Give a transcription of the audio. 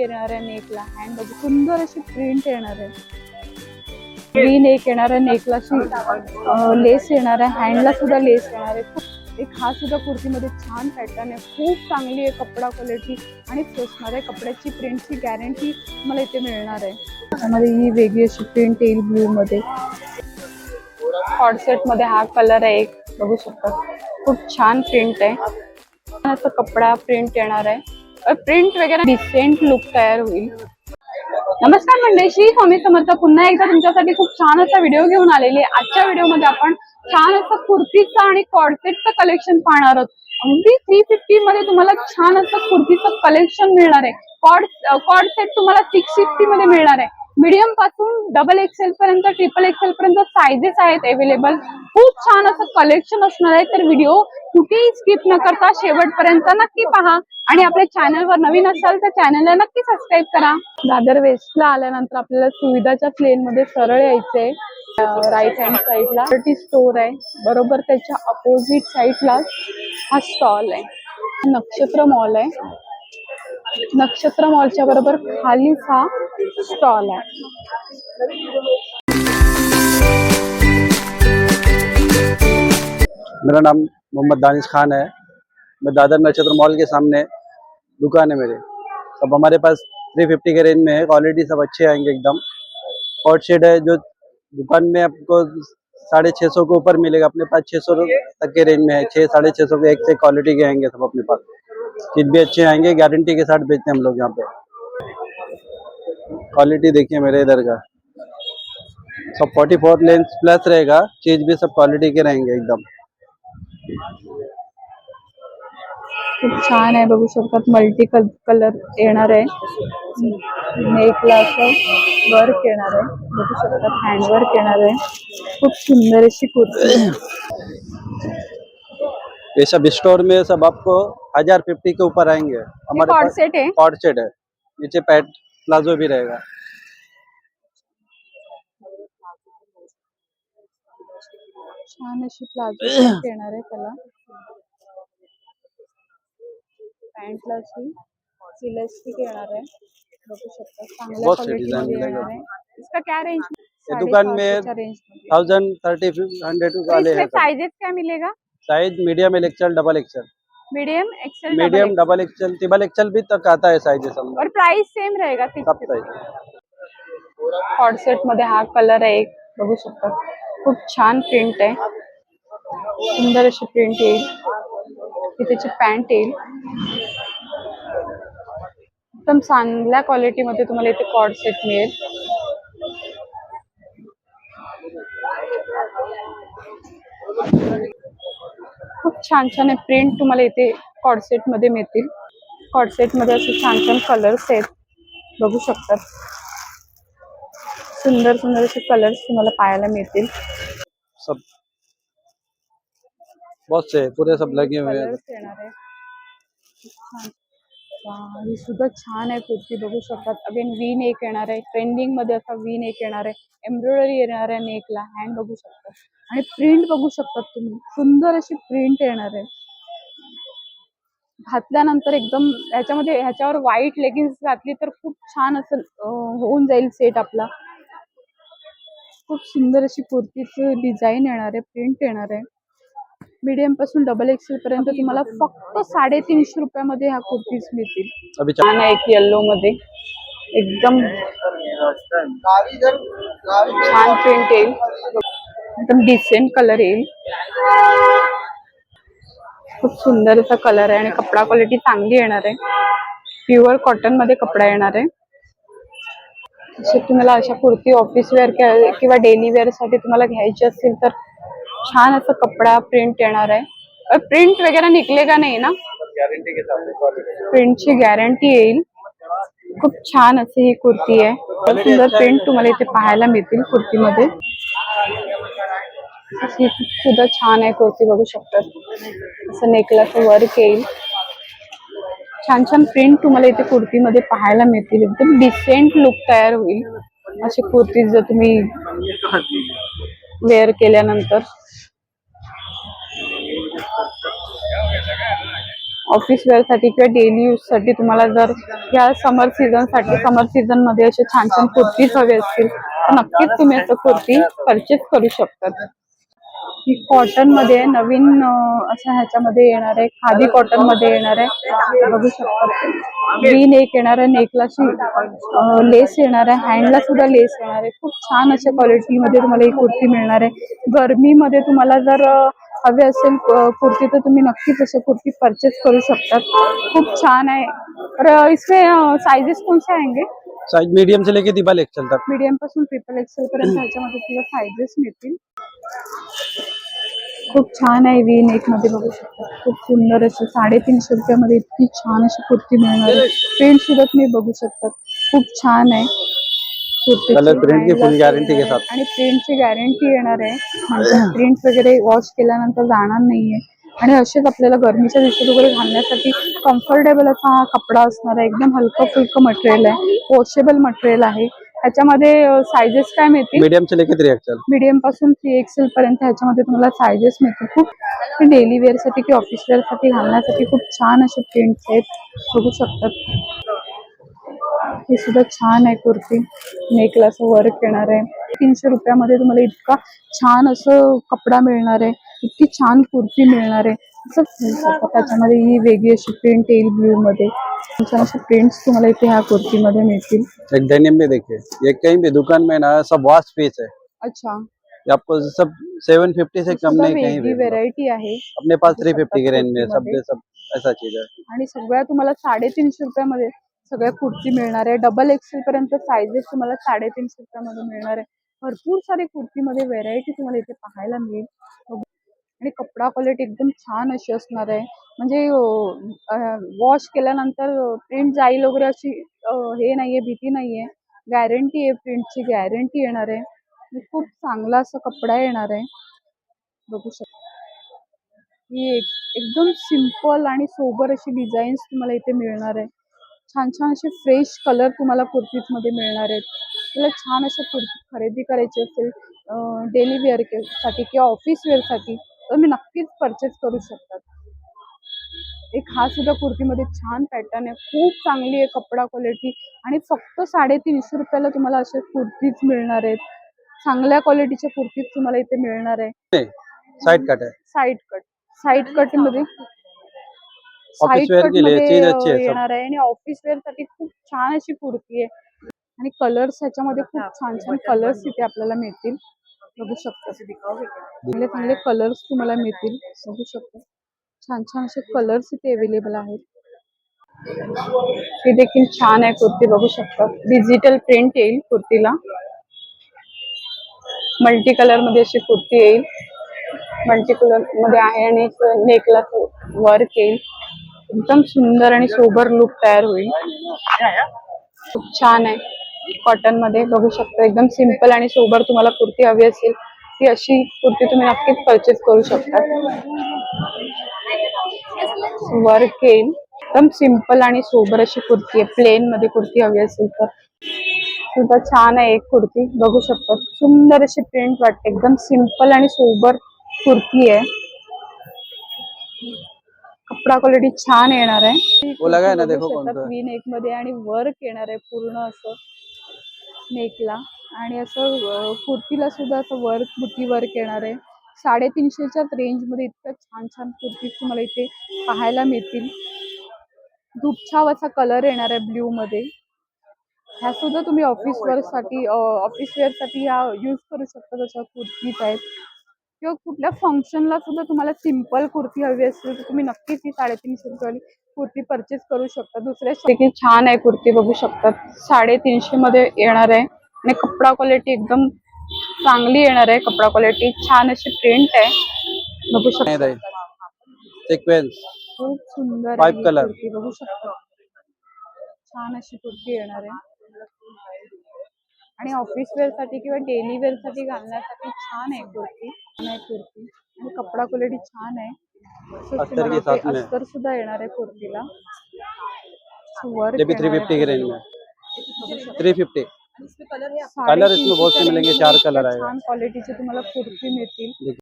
येणार आहे नेकला हँड बघ सुंदर अशी प्रिंट येणार आहे. वी नेक येणार आहे नेकला अशी लेस येणार आहे हँडला सुद्धा लेस येणार आहे. खूप एक हा सुद्धा कुर्तीमध्ये छान पॅटर्न आहे. खूप चांगली आहे कपडा क्वालिटी आणि फसणार आहे कपड्याची प्रिंटची गॅरंटी मला इथे मिळणार आहे. त्यामध्ये ही वेगळी अशी प्रिंट येईल ब्लू मध्ये. मध्ये हा कलर आहे एक. बघू शकता. खूप छान प्रिंट आहे. कपडा प्रिंट येणार आहे. प्रिंट वगैरे डिसेंट लुक तयार होईल. नमस्कार मंडळी स्वामी समर्थ. पुन्हा एकदा तुमच्यासाठी खूप छान असा व्हिडिओ घेऊन आलेली आहे. आजच्या व्हिडिओमध्ये आपण छान असं कुर्तीचं आणि कॉर्सेटचं कलेक्शन पाहणार आहोत. अगदी थ्री फिफ्टी मध्ये तुम्हाला छान असं कुर्तीचं कलेक्शन मिळणार आहे. कॉड कॉर्ड सेट तुम्हाला सिक्स फिफ्टी मध्ये मिळणार आहे. मीडियमपासून डबल एक्सेल पर्यंत ट्रिपल एक्सेल पर्यंत सायझेस आहेत अवेलेबल खूप छान असं कलेक्शन असणार आहे. तर व्हिडिओ कुठेही स्किप न करता शेवटपर्यंत नक्की पहा. आणि आपल्या चॅनलवर नवीन असाल तर चॅनलला नक्की सबस्क्राईब करा. दादर वेस्टला आल्यानंतर आपल्याला सुविधाच्या प्लेन मध्ये सरळ यायचंय. राईट हँड साईडला टी स्टोर आहे. बरोबर त्याच्या अपोजिट साईडला हा स्टॉल आहे. नक्षत्र मॉल आहे. नक्षत्र मॉलच्या बरोबर खालीच हा स्टॉल आहे. मेरा नाम मोहम्मद दानिश खान है। मैं दादर नक्षत्र मॉल के सामने दुकान है मेरे। सब हमारे पास 350 के रेंज में है। क्वालिटी सब अच्छे आएँगे एकदम। हॉट शेड है जो दुकान में आपको साढ़े छः सौ के ऊपर मिलेगा। अपने पास छः सौ तक के रेंज में है। छः साढ़े छः सौ के एक से क्वालिटी के आएँगे सब अपने पास। चीज़ भी अच्छे आएँगे गारंटी के साथ बेचते हैं हम लोग यहाँ पे। क्वालिटी देखिए मेरे इधर का। सब फोर्टी फोर लेंस प्लस रहेगा चीज़ भी सब क्वालिटी के रहेंगे एकदम। खूप छान आहे बघू शकतात मल्टी कलर येणार आहे। नेकला असं वर्क येणार आहे बघू शकतात हँडवर्क येणार आहे। खूप सुंदर अशी कुर्ती ये सब स्टोर में सब आपको हज़ार फिफ्टी के ऊपर आएँगे। हमारे पास सेट आहे कॉर्ड सेट है। नीचे पैट प्लाजो भी रहेगा। छान अशी पॅन्ट येणार आहे त्याला पॅन्टला अशी इलास्टिक येणार आहे बघू शकता चांगल्या बहुत से क्वालिटी design मध्ये मिलेगा। येणार आहे इसका क्या रेंज दुकान में थाउज़ेंड थर्टी हंड्रेड वाले हैं साइजेस क्या मिलेगा? Size medium XL double XL medium XL medium double XL triple XL भी तक आता है साइज़ सब और प्राइस सेम रहेगा सब साइज़ कॉर्डसेट मध्ये हा कलर आहे एक बघू शकता। खूप छान प्रिंट आहे। सुंदर अशी प्रिंट येईल। ही त्याची पॅन्ट येईल। एकदम चांगल्या क्वालिटी मध्ये तुम्हाला इथे कॉर्ड सेट मिळेल। छान छान प्रिंट तुम्हाला इथे कॉर्डसेटमध्ये मिळतील. कॉर्डसेटमध्ये असे छान छान कलर्स आहेत. बघू शकतात सुंदर सुंदर असे कलर्स तुम्हाला पाहायला मिळतील. सब बहुत से पूरे सब लगे हुए हैं. ही सुद्धा छान आहे कुर्ती बघू शकतात. अगेन वी नेक येणार आहे. ट्रेंडिंगमध्ये असा वी नेक येणार आहे. एम्ब्रॉयडरी येणार आहे नेकला हँड बघू शकता. आणि प्रिंट बघू शकतात तुम्ही. सुंदर अशी प्रिंट येणार आहे. घातल्यानंतर एकदम ह्याच्यामध्ये ह्याच्यावर व्हाईट लेगिन्स घातली तर खूप छान असं होऊन जाईल सेट आपला. खूप सुंदर अशी कुर्तीची डिझाईन येणार आहे. प्रिंट येणार आहे. मीडियमपासून डबल एक्सेल पर्यंत तुम्हाला फक्त साडेतीनशे रुपयामध्ये ह्या कुर्तीज मिळतील. छान आहे एक येल्लो मध्ये. एकदम छान प्रिंट येईल. एकदम डिसेंट कलर येईल. खूप सुंदर असा कलर आहे आणि कपडा क्वालिटी चांगली येणार आहे. प्युअर कॉटनमध्ये कपडा येणार आहे. जसे तुम्हाला अशा कुर्ती ऑफिस वेअर किंवा डेली वेअरसाठी तुम्हाला घ्यायची असतील तर छान असं कपडा प्रिंट येणार आहे. प्रिंट वगैरे निघले का नाही ना? प्रिंटची गॅरंटी येईल. खूप छान अशी ही कुर्ती आहे. सुंदर प्रिंट तुम्हाला इथे पाहायला मिळतील कुर्तीमध्ये. सुद्धा छान आहे कुर्ती बघू शकतात असं नेकलाचं वर्क येईल. छान छान प्रिंट तुम्हाला इथे कुर्तीमध्ये पाहायला मिळतील. एकदम डिसेंट लुक तयार होईल. अशी कुर्ती जर तुम्ही वेअर केल्यानंतर. ऑफिस वेअरसाठी किंवा डेली यूजसाठी तुम्हाला जर या समर सीझनसाठी समर सीझनमध्ये असे छान छान कुर्तीज हवे असतील तर नक्कीच तुम्ही असं कुर्ती परचेस करू शकतात. ही कॉटनमध्ये नवीन अशा असं ह्याच्यामध्ये येणार आहे खादी कॉटनमध्ये येणार आहे बघू शकता वी नेक येणार आहे नेकला लेस येणार आहे हँडला सुद्धा लेस येणार. आहे खूप छान अशा क्वालिटी मध्ये तुम्हाला ही कुर्ती मिळणार आहे. गरमीमध्ये तुम्हाला जर हवी असेल कुर्ती तर तुम्ही नक्कीच अशा कुर्ती परचेस करू शकतात. खूप छान आहे. तर अं, इसमें साइजेस कौन से आएँगे साइज़ मीडियम से लेके डबल एक्सल तक. मीडियम पासून ट्रिपल एक्सेल पर्यंत ह्याच्यामध्ये तुला साइजेस मिळतील. खूप छान आहे वी नेक मध्ये बघू शकता. खूप सुंदर अशी साडेतीनशे रुपयामध्ये इतकी छान अशी कुर्ती मिळणार प्रिंट सुद्धा तुम्ही बघू शकता खूप छान आहे. की के येणार साथ. आहे. आणि प्रिंटची गॅरंटी येणार आहे. म्हणजे प्रिंट वगैरे वॉश केल्यानंतर जाणार नाहीये. आणि असेच आपल्याला गरमीच्या दिवसात वगैरे घालण्यासाठी कम्फर्टेबल असा हा कपडा असणार आहे. एकदम हलकं फुलकं मटेरियल आहे. वॉशेबल मटेरियल आहे. ह्याच्यामध्ये सायझेस काय मिळतील? मीडियम से लेके थ्री एक्सल मीडियमपासून थ्री एक्सेल पर्यंत ह्याच्यामध्ये तुम्हाला सायझेस मिळतील. खूप डेली वेअरसाठी किंवा ऑफिस वेअरसाठी घालण्यासाठी खूप छान असे प्रिंट्स आहेत. बघू शकतात. हे सुद्धा छान आहे कुर्ती. नेकला असं वर्क येणार आहे. तीनशे रुपयामध्ये तुम्हाला इतका छान असं कपडा मिळणार आहे. इतकी छान कुर्ती मिळणार आहे. असं. त्याच्यामध्ये ही वेगळी अशी प्रिंट येईल ब्ल्यू मध्ये. छान असे प्रिंट्स तुम्हाला इथे ह्या कुर्तीमध्ये मिळतील. एक डेनिम में देखिए. ये कहीं भी दुकान में ना सब वास्ट पीस है. अच्छा. आपको सब सेवन फिफ्टी से कम नहीं कहीं भी व्हेरायटी आहे. अपने पास थ्री फिफ्टी की रेंज में सब. सब ऐसा चीज है। आणि सगळ्या तुम्हाला साडेतीनशे रुपयामध्ये सगळ्या कुर्ती मिळणार आहे. डबल एक्सेल पर्यंत सायझेस तुम्हाला साडेतीनशे रुपयामध्ये मिळणार आहे. भरपूर सारी कुर्तीमध्ये व्हेरायटी तुम्हाला इथे पाहायला मिळेल. आणि कपडा क्वालिटी एकदम छान अशी असणार आहे. म्हणजे वॉश केल्यानंतर प्रिंट जाईल वगैरे अशी हे हे नाहीये भीती नाहीये. गॅरंटी आहे प्रिंटची गॅरंटी येणार आहे. खूप चांगला असा कपडा येणार आहे. बघू शकता. ही एक- एकदम सिंपल आणि सोबर अशी डिझाईन्स तुम्हाला इथे मिळणार आहे. छान छान असे फ्रेश कलर तुम्हाला कुर्तीजमध्ये मिळणार आहेत. तुला छान अशा कुर्ती खरेदी करायची असेल डेली वेअरसाठी किंवा ऑफिस वेअरसाठी तर मी नक्कीच परचेस करू शकतात. एक हा सुद्धा कुर्तीमध्ये छान पॅटर्न आहे. खूप चांगली आहे कपडा क्वालिटी आणि फक्त साडेतीनशे रुपयाला तुम्हाला अशा कुर्तीज मिळणार आहेत. चांगल्या क्वालिटीच्या कुर्तीज तुम्हाला इथे मिळणार आहे. Side cut side cut side कटमध्ये Wear कटमध्ये. येणार आहे आणि ऑफिस वेअरसाठी खूप छान अशी कुर्ती आहे. आणि कलर्स ह्याच्यामध्ये खूप छान छान कलर्स इथे आपल्याला मिळतील. बघू शकता. चांगले चांगले कलर्स तुम्हाला मिळतील. बघू शकता. छान छान असे कलर्स इथे अवेलेबल आहेत. ही देखील छान आहे कुर्ती बघू शकता. डिजिटल प्रिंट येईल कुर्तीला. मल्टी कलरमध्ये अशी कुर्ती येईल. मल्टी कलरमध्ये आहे आणि नेकला वर्क येईल. एकदम सुंदर आणि सोबर लुक तयार होईल. खूप छान आहे. कॉटनमध्ये बघू शकता एकदम सिंपल आणि सोबर तुम्हाला कुर्ती हवी असेल ती अशी कुर्ती तुम्ही नक्कीच परचेस करू शकता. वर्क येईल एकदम सिंपल आणि सोबर अशी कुर्ती आहे. प्लेन मध्ये कुर्ती हवी असेल तर. सुद्धा छान आहे एक कुर्ती. बघू शकता. सुंदर अशी प्रिंट वाटते. एकदम सिंपल आणि सोबर कुर्ती आहे. कपडा क्वालिटी छान येणार आहे. है ना, देखो कौन सा है. वी नेकमध्ये आणि वर्क येणार आहे पूर्ण असं नेकला आणि असं कुर्तीला सुद्धा असं वर्क बुटी वर्क येणार आहे. साडेतीनशेच्या रेंजमध्ये इतक्या छान छान कुर्ती तुम्हाला इथे पाहायला मिळतील. दुपछाव असा कलर येणार आहे ब्ल्यू मध्ये. ह्या सुद्धा तुम्ही ऑफिस वेअरसाठी ऑफिस वेअरसाठी ह्या यूज करू शकता तशा कुर्तीज आहेत. किंवा कुठल्या फंक्शनला सुद्धा तुम्हाला सिंपल कुर्ती हवी असेल तर तुम्ही नक्कीच ही साडेतीनशे रुपयावाली कुर्ती परचेस करू शकता. दुसऱ्या देखील छान आहे कुर्ती बघू शकतात साडेतीनशे मध्ये येणार आहे. आणि कपडा क्वालिटी एकदम चांगली येणार आहे कपडा क्वालिटी छान अशी प्रिंट आहे. बघू शकता. खूप सुंदर बघू शकता. छान अशी कुर्ती येणार आहे. आणि ऑफ़िस वेर साठी किंवा डेली वेर सा घालण्यासाठी छान आहे कुर्ती. छान आहे कुर्ती. आणि कपडा क्वालिटी छान है अस्तर सुधा सुद्धा येणार आहे कुर्तीला. थ्री फिफ्टी की रेंज में थ्री फिफ्टी कलर इसमें बहुत से मिलेंगे, चार कलर आएगा. छान क्वालिटीचे तुम्हाला कुर्ती मिळतील.